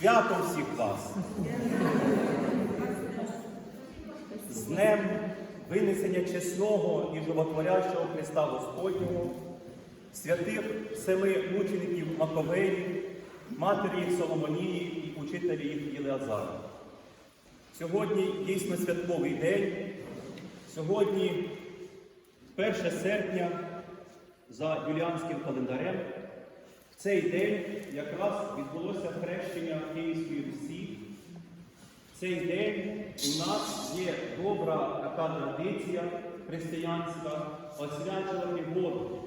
Свято всіх вас! З Днем винесення чесного і животворящого Христа Господнього, святих семи мучеників Маковеї, матері їх Соломонії і учителі їх Єлеазара. Сьогодні дійсно святковий день. Сьогодні 1 серпня за юліанським календарем. Цей день якраз відбулося хрещення Київської Русі. Цей день у нас є добра така традиція християнська освячувати воду.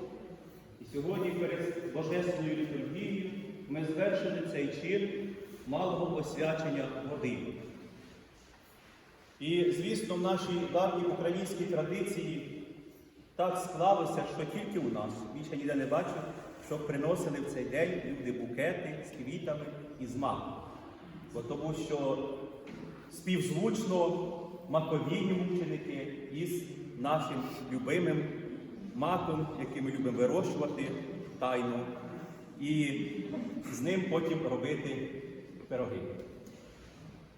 І сьогодні перед Божественною літургією ми звершили цей чин малого освячення води. І, звісно, в нашій давній українській традиції так склалося, що тільки у нас, більше ніде не бачу, щоб приносили в цей день люди букети з квітами і з маком. Бо тому що співзвучно маковійні мученики із нашим любимим маком, який ми любимо вирощувати тайно, і з ним потім робити пироги.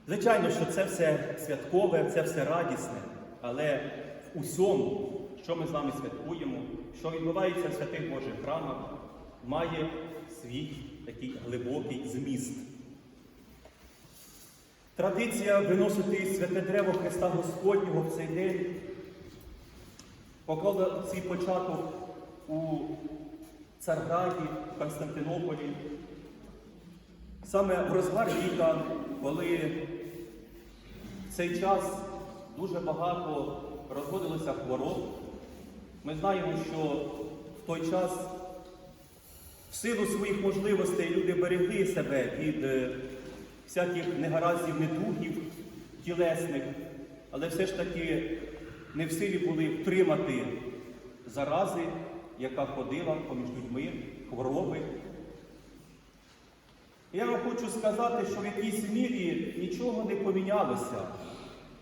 Звичайно, що це все святкове, це все радісне, але в усьому, що ми з вами святкуємо, що відбувається в святих Божих храмах, має свій такий глибокий зміст. Традиція виносити святе древо Христа Господнього в цей день поклала свій початок у Царгаді, Константинополі, саме в розгар літа, коли в цей час дуже багато розводилося хвороб. Ми знаємо, що в той час в силу своїх можливостей люди берегли себе від е, всяких негараздів, недугів тілесних, але все ж таки не в силі були втримати зарази, яка ходила поміж людьми, хвороби. Я вам хочу сказати, що в якійсь мірі нічого не помінялося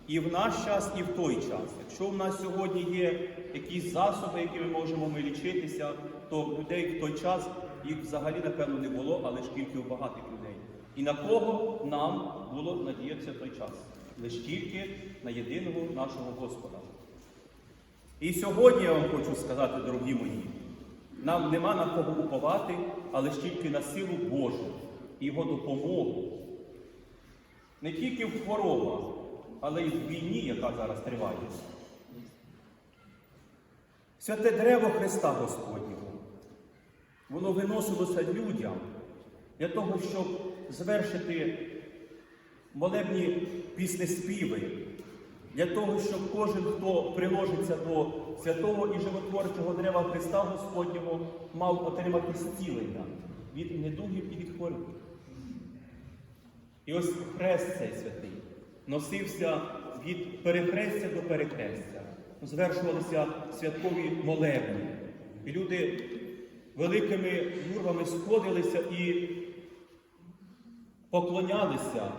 і в наш час, і в той час. Якщо в нас сьогодні є якісь засоби, які ми можемо ми лічитися, то людей в той час їх взагалі, напевно, не було, але ж тільки у багатих людей. І на кого нам було надіятися в той час? Лише тільки на єдиного нашого Господа. І сьогодні я вам хочу сказати, дорогі мої, нам нема на кого уповати, але ж тільки на силу Божу і Його допомогу. Не тільки в хворобах, але й в війні, яка зараз триває. Святе древо Христа Господнього, воно виносилося людям для того, щоб звершити молебні піснеспіви, для того, щоб кожен, хто приложиться до святого і животворчого дерева Христа Господнього, мав отримати зцілення від недугів і від хвороб. І ось хрест цей святий носився від перехрестя до перехрестя. Звершувалися святкові молебні. І люди великими юрбами сходилися і поклонялися,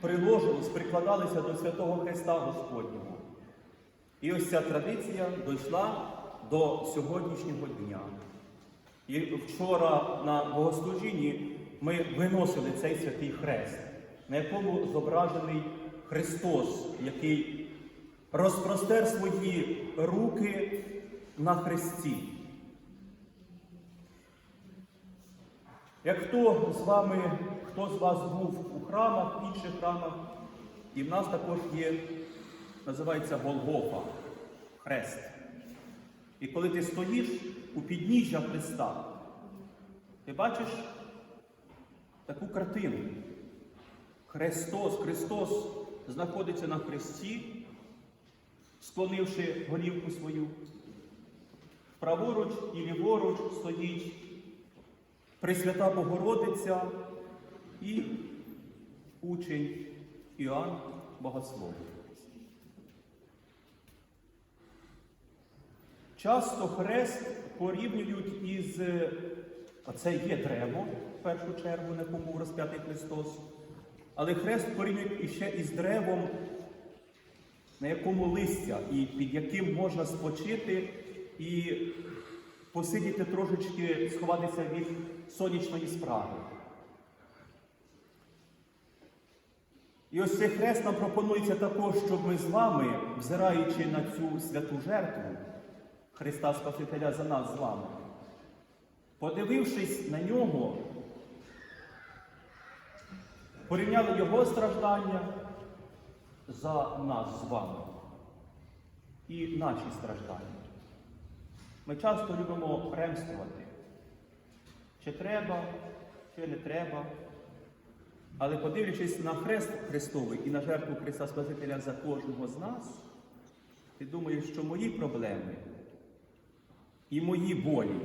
приложились, прикладалися до святого Христа Господнього. І ось ця традиція дійшла до сьогоднішнього дня. І вчора на богослужінні ми виносили цей святий хрест, на якому зображений Христос, який розпростер свої руки на хресті. Як хто з вами, хто з вас був у храмах, в інших храмах, і в нас також є, називається Голгофа, хрест. І коли ти стоїш у підніжжя Христа, ти бачиш таку картину. Христос, Христос знаходиться на хресті, склонивши голівку свою. Праворуч і ліворуч стоїть Пресвята Богородиця і учень Іоанн Богослов. Часто хрест порівнюють із оце є древо, в першу чергу, на якому був розп'ятий Христос. Але хрест порівнюють іще із древом, на якому листя, і під яким можна спочити і посидіти трошечки, сховатися від сонячної справи. І ось цей хрест нам пропонується також, щоб ми з вами, взираючи на цю святу жертву Христа Спасителя за нас з вами, подивившись на нього, порівняли його страждання за нас з вами і наші страждання. Ми часто любимо ремствувати. Чи треба, чи не треба. Але подивлячись на хрест Христовий і на жертву Христа Спасителя за кожного з нас, ти думаєш, що мої проблеми і мої болі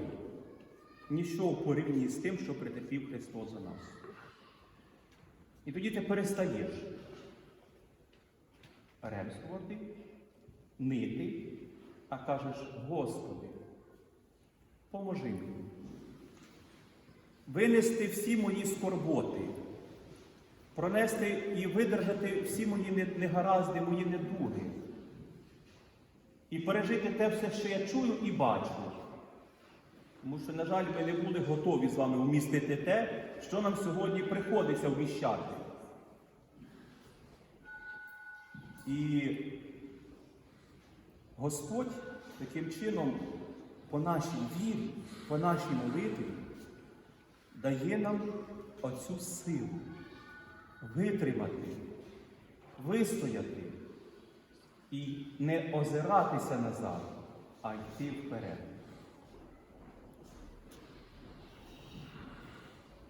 ніщо в порівні з тим, що претерпів Христос за нас. І тоді ти перестаєш ремствувати, нити, а кажеш, Господи, поможи мені. Винести всі мої скорботи, пронести і видержати всі мої негаразди, мої недуги. І пережити те все, що я чую і бачу. Тому що, на жаль, ми не були готові з вами вмістити те, що нам сьогодні приходиться вміщати. І Господь таким чином, по нашій вірі, по нашій молитві, дає нам оцю силу витримати, вистояти і не озиратися назад, а йти вперед.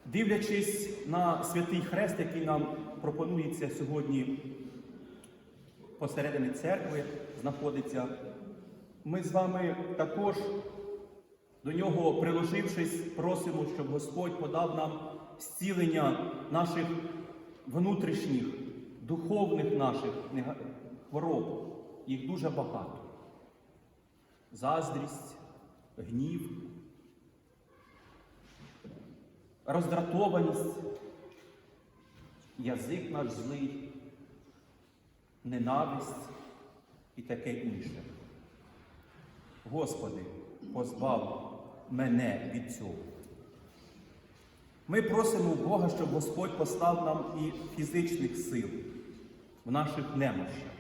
Дивлячись на святий хрест, який нам пропонується сьогодні посередині церкви, знаходиться, ми з вами також до нього приложившись, просимо, щоб Господь подав нам зцілення наших внутрішніх, духовних наших хвороб. Їх дуже багато. Заздрість, гнів, роздратованість, язик наш злий, ненависть і таке інше. Господи, позбав мене від цього. Ми просимо Бога, щоб Господь послав нам і фізичних сил в наших немощах.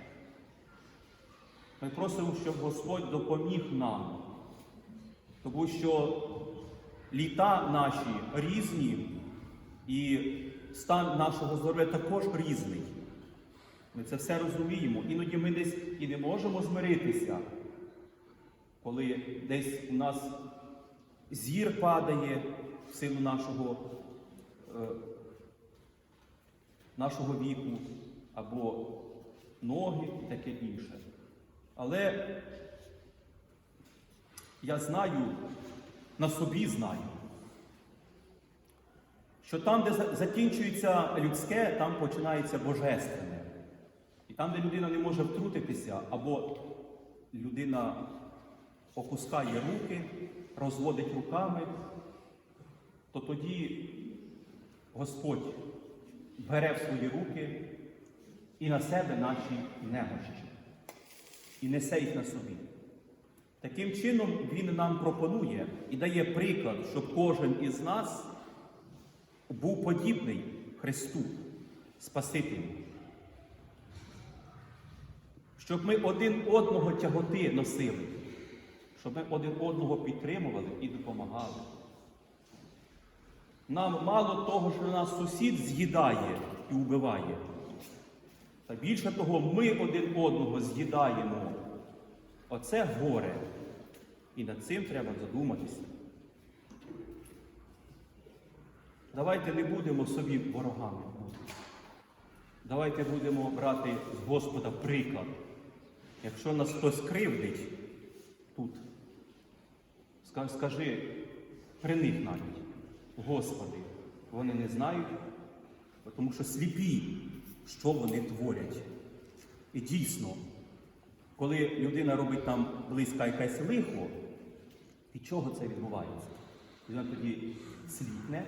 Ми просимо, щоб Господь допоміг нам, тому що літа наші різні, і стан нашого здоров'я також різний. Ми це все розуміємо. Іноді ми десь і не можемо змиритися, коли десь у нас зір падає в силу нашого, е, нашого віку, або ноги і таке інше. Але я знаю, на собі знаю, що там, де закінчується людське, там починається божественне. І там, де людина не може втрутитися, або людина опускає руки, розводить руками, то тоді Господь бере в свої руки і на себе наші немощі, і несе їх на собі. Таким чином Він нам пропонує і дає приклад, щоб кожен із нас був подібний Христу, Спасителю. Щоб ми один одного тяготи носили, щоб ми один одного підтримували і допомагали. Нам мало того, що нас сусід з'їдає і вбиває. Та більше того, ми один одного з'їдаємо. Оце горе. І над цим треба задуматися. Давайте не будемо собі ворогами. Давайте будемо брати з Господа приклад. Якщо нас хтось кривдить скажи при них навіть, Господи, вони не знають, тому що сліпі, що вони творять. І дійсно, коли людина робить там близька якесь лихо, від чого це відбувається? Людина тоді сліпне,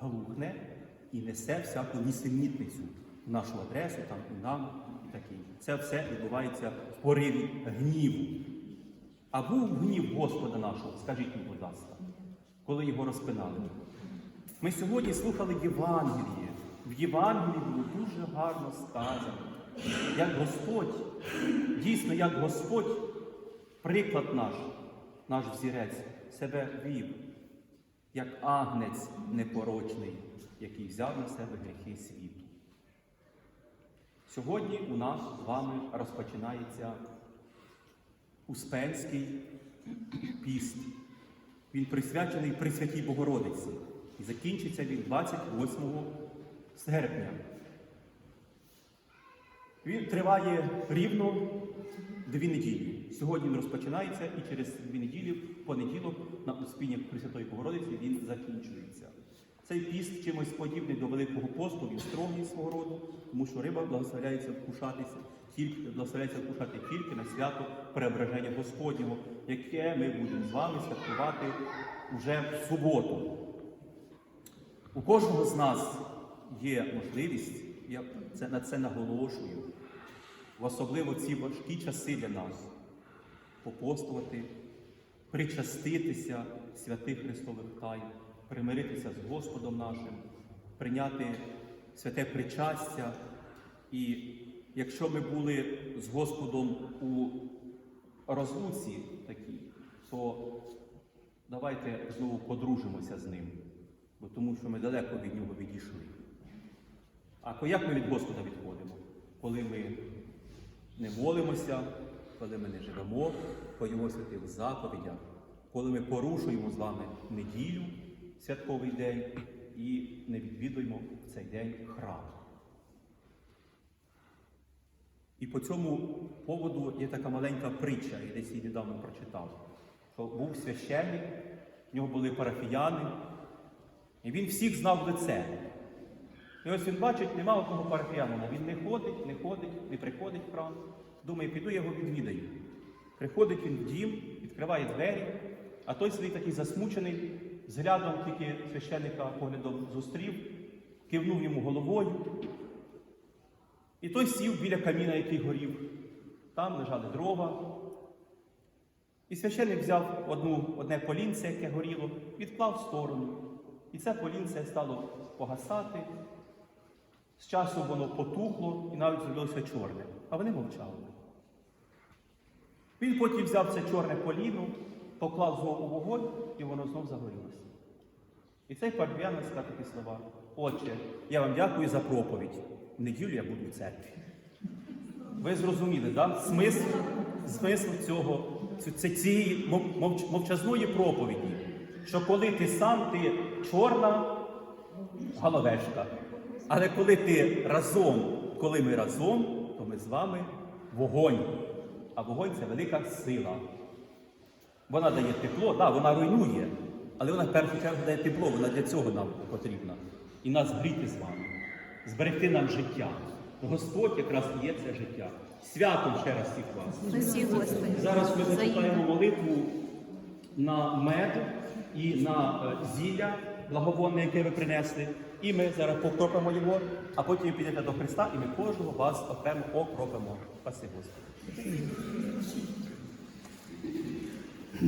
глухне і несе всяку нісенітницю в нашу адресу, там, і нам, і таке. Це все відбувається в пориві гніву. А був гнів Господа нашого, скажіть мені, будь ласка, коли його розпинали. Ми сьогодні слухали Євангеліє, В Євангелії було дуже гарно сказано, як Господь, дійсно, як Господь, приклад наш, наш взірець, себе вів, як агнець непорочний, який взяв на себе гріхи світу. Сьогодні у нас з вами розпочинається Успенський піст. Він присвячений Пресвятій Богородиці. І закінчиться він 28 серпня. Він триває рівно дві неділі. Сьогодні він розпочинається і через дві неділі, в понеділок, на Успіння Пресвятої Богородиці він закінчується. Цей піст чимось подібний до Великого посту, він строгий свого роду, тому що риба благословляється вкушатися тільки, благословляється вкушати тільки на свято Преображення Господнього, яке ми будемо з вами святкувати уже в суботу. У кожного з нас є можливість, я це, на це наголошую, в особливо ці важкі часи для нас попостувати, причаститися святих Христових тайн, примиритися з Господом нашим, прийняти святе причастя. І якщо ми були з Господом у розлуці такій, то давайте знову подружимося з ним, бо тому що ми далеко від нього відійшли. А як ми від Господа відходимо? Коли ми не молимося, коли ми не живемо по Його святих заповідях, коли ми порушуємо з вами неділю, святковий день, і не відвідуємо в цей день храм. І по цьому поводу є така маленька притча, я десь її недавно прочитав, що був священник, в нього були парафіяни, і він всіх знав лице. І ось він бачить, нема одного парафіянина. Він не ходить, не ходить, не приходить в храм. Думає, піду я його відвідаю. Приходить він в дім, відкриває двері, а той сидить такий засмучений, взглядом тільки священника поглядом зустрів, кивнув йому головою. І той сів біля каміна, який горів. Там лежали дрова. І священник взяв одну, одне полінце, яке горіло, відклав в сторону. І це полінце стало погасати. З часом воно потухло і навіть зробилося чорне. А вони мовчали. Він потім взяв це чорне поліно, поклав знову вогонь, і воно знов загорілося. І цей парв'янин сказав такі слова. Отче, я вам дякую за проповідь. В неділю я буду в церкві. Ви зрозуміли, да? смисл, смисл цього, ці- ці- цієї мовч- мовчазної проповіді, що коли ти сам, ти чорна головешка. Але коли ти разом, коли ми разом, то ми з вами вогонь. А вогонь це велика сила. Вона дає тепло, да, вона руйнує, але вона в першу чергу дає тепло, вона для цього нам потрібна. І нас гріти з вами, зберегти нам життя. Господь якраз і є це життя. Святом ще раз всіх вас. Зараз ми зачитаємо молитву на мед і на е, зілля благовонне, яке ви принесли. І ми зараз покропимо його, а потім підете до Христа, і ми кожного вас окремо окропимо. Спаси Господи.